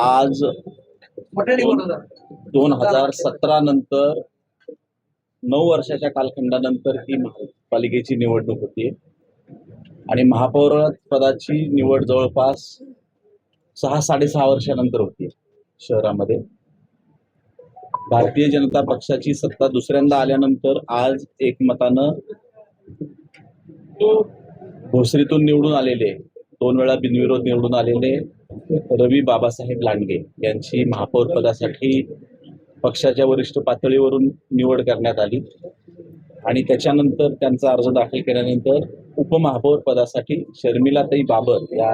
आज दोन हजार सतरा नंतर नऊ वर्षाच्या कालखंडानंतर ही महापालिकेची निवडणूक होती आणि महापौर पदाची निवड जवळपास सहा साडेसहा वर्षानंतर होती शहरामध्ये. भारतीय जनता पक्षाची सत्ता दुसऱ्यांदा आल्यानंतर आज एकमतानं भोसरीतून निवडून आलेले दोन वेळा बिनविरोध निवडून आलेले रवी बाबासाहेब लांडगे यांची महापौर पदासाठी पक्षाच्या वरिष्ठ पातळीवरून निवड करण्यात आली. आणि त्याच्यानंतर त्यांचा अर्ज दाखल केल्यानंतर उपमहापौर पदासाठी शर्मिलाताई बाबर या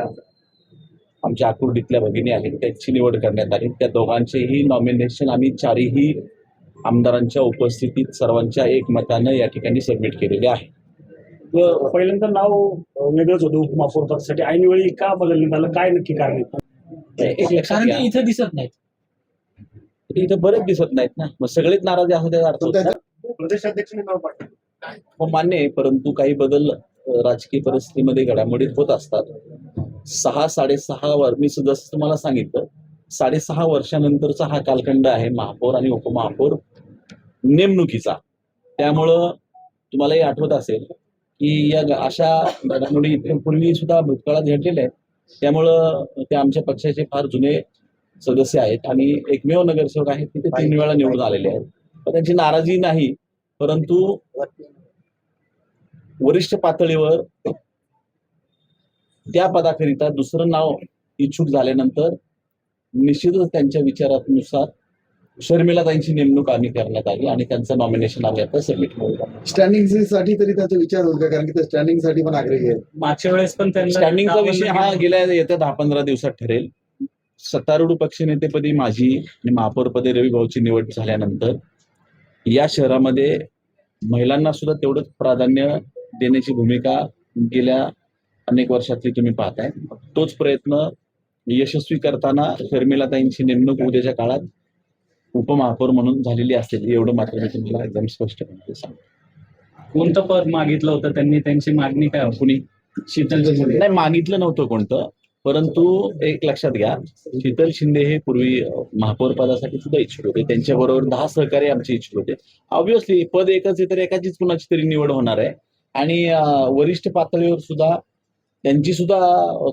आमच्या आकुर्डीतल्या भगिनी आहेत त्यांची निवड करण्यात आली. त्या दोघांचेही नॉमिनेशन आम्ही चारही आमदारांच्या उपस्थितीत सर्वांच्या एकमतानं या ठिकाणी सबमिट केलेले आहे. पहिल्यांदा नाव वेगळंच होतं उपमहापौर पदासाठी. ऐनवेळी का बदलण्यात आलं? काय नक्की कारण कारण ते इथं दिसत नाहीत. इथं बरेच दिसत नाहीत ना. मग सगळेच नाराज असं त्याचा अर्थ. प्रदेशाध्यक्षांनी नाव पाठवलं. हो मान्य आहे परंतु काही बदल राजकीय परिस्थितीमध्ये घडामोडीत होत असतात. सहा साडेसहा वर मी सुद्धा तुम्हाला सांगितलं. साडेसहा वर्षानंतरचा हा कालखंड आहे महापौर आणि उपमहापौर नेमणुकीचा. त्यामुळं तुम्हालाही आठवत असेल की या अशा घडामोडी पूर्वी सुद्धा भूतकाळात घडलेल्या आहेत. त्यामुळं ते आमच्या पक्षाचे फार जुने सदस्य आहेत आणि एकमेव नगरसेवक आहेत की ते तीन वेळा निवडून आलेले आहेत. पण त्यांची नाराजी नाही परंतु वरिष्ठ पातळीवर त्या पदाकरिता दुसरं नाव इच्छुक झाल्यानंतर निश्चितच त्यांच्या विचारानुसार शर्मिलाताईंची नेमणूक आम्ही करण्यात आली आणि त्यांचं नॉमिनेशन आम्ही आता सबमिट करू. स्टँडिंगसाठी तरी त्याचा विचार होईल का? कारण की ते स्टँडिंगसाठी पण आग्रही आहे मागच्या वेळेस पण त्यांना स्टँडिंगचा विषय हा गेल्या येत्या दहा पंधरा दिवसात ठरेल. सत्तारूढ पक्षनेतेपदी माझी आणि महापौरपदी रवी भाऊची निवड झाल्यानंतर या शहरामध्ये महिलांना सुद्धा तेवढंच प्राधान्य देण्याची भूमिका गेल्या अनेक वर्षातली तुम्ही पाहताय. तोच प्रयत्न यशस्वी करताना शर्मिलाताईंची नेमणूक उद्याच्या काळात उपमहापौर म्हणून झालेली असेल एवढं मात्र मी तुम्हाला एकदम स्पष्टपणे सांगतो. कोणतं पद मागितलं होतं? त्यांनी त्यांची मागणी काय? कुणी? शीतल. नाही मागितलं नव्हतं कोणतं. परंतु एक लक्षात घ्या शीतल शिंदे हे पूर्वी महापौर पदासाठी सुद्धा इच्छुक होते. त्यांच्याबरोबर दहा सहकारी आमचे इच्छुक होते. ऑब्विसली पद एकच आहे तर एकाचीच कुणाची तरी निवड होणार आहे. आणि वरिष्ठ पातळीवर सुद्धा त्यांची सुद्धा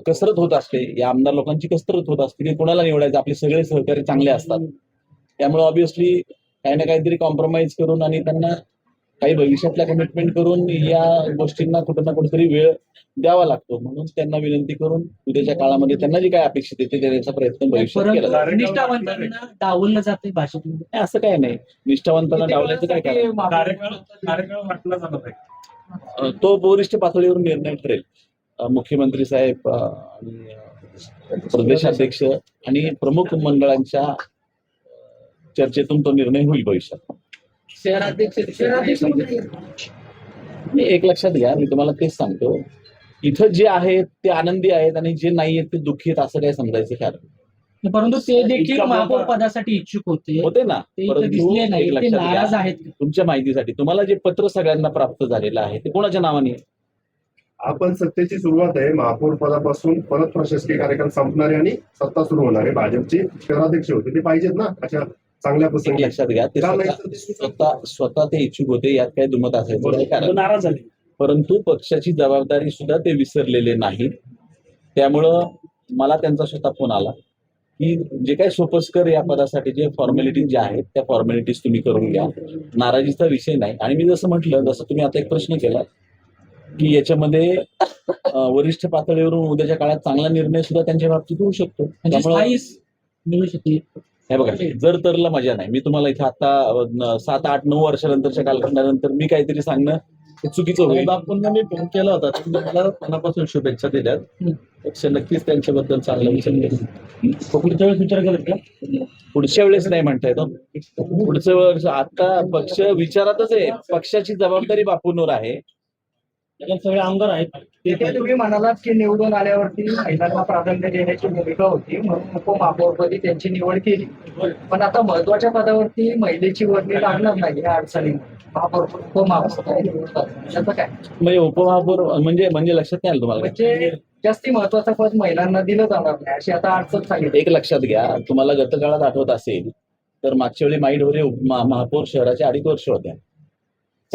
कसरत होत असते. या आमदार लोकांची कसरत होत असते. की कोणाला निवडायचं? आपले सगळे सहकारी चांगले असतात. त्यामुळे ऑब्विसली काही ना काहीतरी कॉम्प्रोमाइज करून आणि त्यांना काही भविष्यातल्या कमिटमेंट करून या गोष्टींना कुठं ना कुठेतरी वेळ द्यावा लागतो. म्हणून त्यांना विनंती करून उद्याच्या काळामध्ये त्यांना जी काय अपेक्षित आहे ते देण्याचा प्रयत्न भविष्यात केला असं काय नाही. निष्ठावंतांना डावल्याचं काय अं, तो वरिष्ठ पातळीवर निर्णय ठरेल. मुख्यमंत्री साहेब आणि प्रदेशाध्यक्ष आणि प्रमुख मंडळांच्या चर्चेतून तो निर्णय होईल भविष्यात. शहराध्यक्ष मी एक लक्षात घ्या मी तुम्हाला तेच सांगतो. इथं जे आहेत ते आनंदी आहेत आणि जे नाही आहेत ते दुःखी आहेत असं काय समजायचं कारण परंतु ते देखील महापौर पदासाठी इच्छुक होते. होते ना. ते दिसले नाही नाराज आहेत. तुमच्या माहितीसाठी तुम्हाला जे पत्र सगळ्यांना प्राप्त झालेलं आहे ते कोणाच्या नावाने आहे? आपण सत्तेची सुरुवात आहे महापौर पदापासून परत प्रशासकीय कार्यक्रम संपणारे आणि सत्ता सुरू होणार आहे भाजपचे शहराध्यक्ष होते. ते पाहिजेत ना अशा चांगल्या प्रसंगी. लक्षात घ्या ते नाही स्वतः स्वतः स्वतः ते इच्छुक होते यात काही दुमत असायचं नाही नाराज झाले. परंतु पक्षाची जबाबदारी सुद्धा ते विसरलेले नाहीत त्यामुळं मला त्यांचा स्वतः फोन आला की जे काही सोपस्कर या पदासाठी जे फॉर्मॅलिटीज ज्या आहेत त्या फॉर्मॅलिटीज तुम्ही करून घ्या. नाराजीचा विषय नाही. आणि मी जसं म्हटलं जसं तुम्ही आता एक प्रश्न केला की याच्यामध्ये वरिष्ठ पातळीवरून उद्याच्या काळात चांगला निर्णय सुद्धा त्यांच्या बाबतीत होऊ शकतो. म्हणजे त्यामुळं मिळू शकते हे बघा जर तरला मजा नाही मी तुम्हाला इथे आता सात आठ नऊ वर्षानंतरच्या कालखंडानंतर मी काहीतरी सांगणं हे चुकीचं होईल. बापूंना मी फोन केला होता त्यांनी मला मनापासून शुभेच्छा दिल्यात. पक्ष नक्कीच त्यांच्याबद्दल चांगला विचार पुढच्या वेळेस विचार करत का पुढच्या वेळेस नाही म्हणता येतो पुढच्या वेळेस आता पक्ष विचारातच आहे. पक्षाची जबाबदारी बापूंवर आहे. त्याच्यात सगळे आमदार आहेत. तिथे तुम्ही म्हणालात की निवडून आल्यावरती महिलांना प्राधान्य देण्याची भूमिका होती म्हणून उपमहापौरपदी त्यांची निवड केली. पण आता महत्त्वाच्या पदावरती महिलेची वर्णी लागणार नाही या अडचणीमुळे. महापौर उपमहापौर त्याचं काय? म्हणजे उपमहापौर म्हणजे म्हणजे लक्षात नाही आलं तुम्हाला? म्हणजे जास्ती महत्वाचं पद महिलांना दिलं जाणार नाही अशी आता अडचण सांगितली एक लक्षात घ्या तुम्हाला गतकाळात आठवत असेल तर मागच्या वेळी माई ढोरे महापौर शहराच्या अडीच वर्ष होत्या.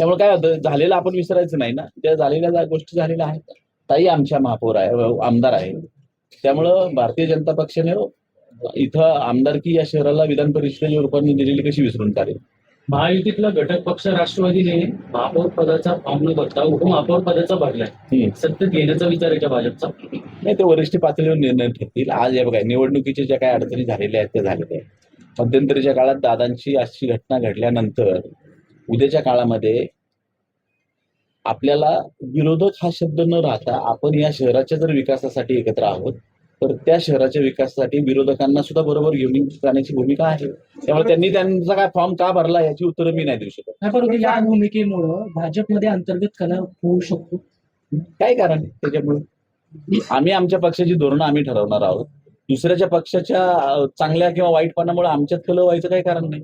त्यामुळे काय होतं झालेलं आपण विसरायचं नाही ना. त्या झालेल्या ज्या गोष्टी झालेल्या आहेत. ताई आमच्या महापौर आहे आमदार आहे. त्यामुळं भारतीय जनता पक्षाने इथं आमदारकी या शहराला विधान परिषदेच्या रूपाने दिलेली कशी विसरून काढेल? महायुतीतला घटक पक्ष राष्ट्रवादीने महापौर पदाचा न भरता उपमहापौर पदाचा भरलाय. सत्तेत घेण्याचा विचार आहे का भाजपचा? नाही ते वरिष्ठ पातळीवर निर्णय घेतील. आज हे बघा निवडणुकीच्या ज्या काही अडचणी झालेल्या आहेत त्या झालेल्या आहेत. मध्यंतरीच्या काळात दादांची अशी घटना घडल्यानंतर उद्याच्या काळामध्ये आपल्याला विरोधक हा शब्द न राहता आपण या शहराच्या जर विकासासाठी एकत्र आहोत तर त्या शहराच्या विकासासाठी विरोधकांना सुद्धा बरोबर घेऊन जाण्याची भूमिका आहे. त्यामुळे त्यांनी त्यांचा काय फॉर्म का भरला याची उत्तरं मी नाही देऊ शकत. परंतु या भूमिकेमुळं भाजपमध्ये अंतर्गत कला होऊ शकतो. काय कारण आहे त्याच्यामुळे? आम्ही आमच्या पक्षाची धोरणं आम्ही ठरवणार आहोत. दुसऱ्याच्या पक्षाच्या चांगल्या किंवा वाईटपणामुळे आमच्यात कल व्हायचं काही कारण नाही?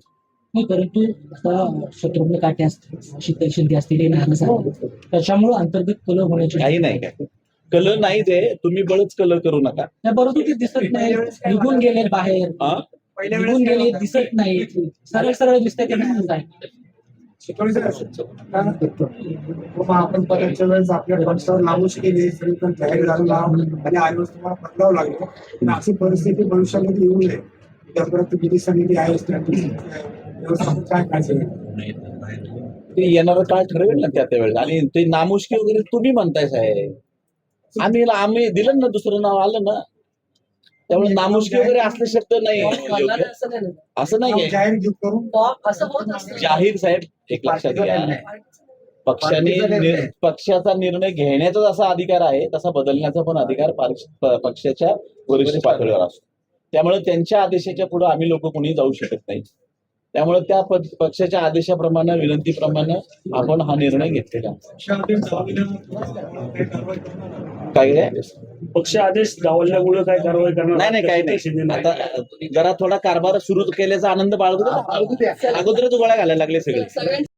परंतु आता शत्रुघ्न काटे असतील शीतल शिंदे असतील हे नाराज आहेत त्याच्यामुळे अंतर्गत कल होण्याची काही नाही काय कल नाही ते तुम्ही बळच कल करू नका. नाही परंतु ते दिसत नाही. निघून गेले बाहेर. हा? निघून गेले दिसत नाही. सरळ सरळ दिसतंय ते नाराज आहे आपण पदाच्या वेळेस आपल्या पक्षावर केली तरी पण जाहीर झाला आणि आयोज तुम्हाला बदलावं लागलं. पण अशी परिस्थिती भविष्यामध्ये येऊ नये. त्यापर्यंत किती समिती आहे strategy काय ते येणार काळ ठरवेल ना त्या त्यावेळेस आणि ते नामुष्की वगैरे तुम्ही म्हणताय साहेब. आम्ही आम्ही दिलं ना दुसरं नाव आलं ना. त्यामुळे नामुष्की वगैरे असले शब्द नाही. असं नाही जाहीर साहेब एक लक्षात घ्या. पक्षाने पक्षाचा निर्णय घेण्याचा जसा अधिकार आहे तसा बदलण्याचा पण अधिकार पक्षाच्या वरिष्ठ पातळीवर असतो. त्यामुळे त्यांच्या आदेशाच्या पुढे आम्ही लोक कोणी जाऊ शकत नाही. त्यामुळे त्या पक्षाच्या आदेशाप्रमाणे विनंतीप्रमाणे आपण हा निर्णय घेतलेला आहे. काय काय पक्ष आदेश गावल्यामुळे काय कारवाई करणार? नाही नाही काही शिंदे नाही आता जरा थोडा कारभार सुरू केल्याचा आनंद बाळगू. अगोदरच गोळ्या घालायला लागले सगळे.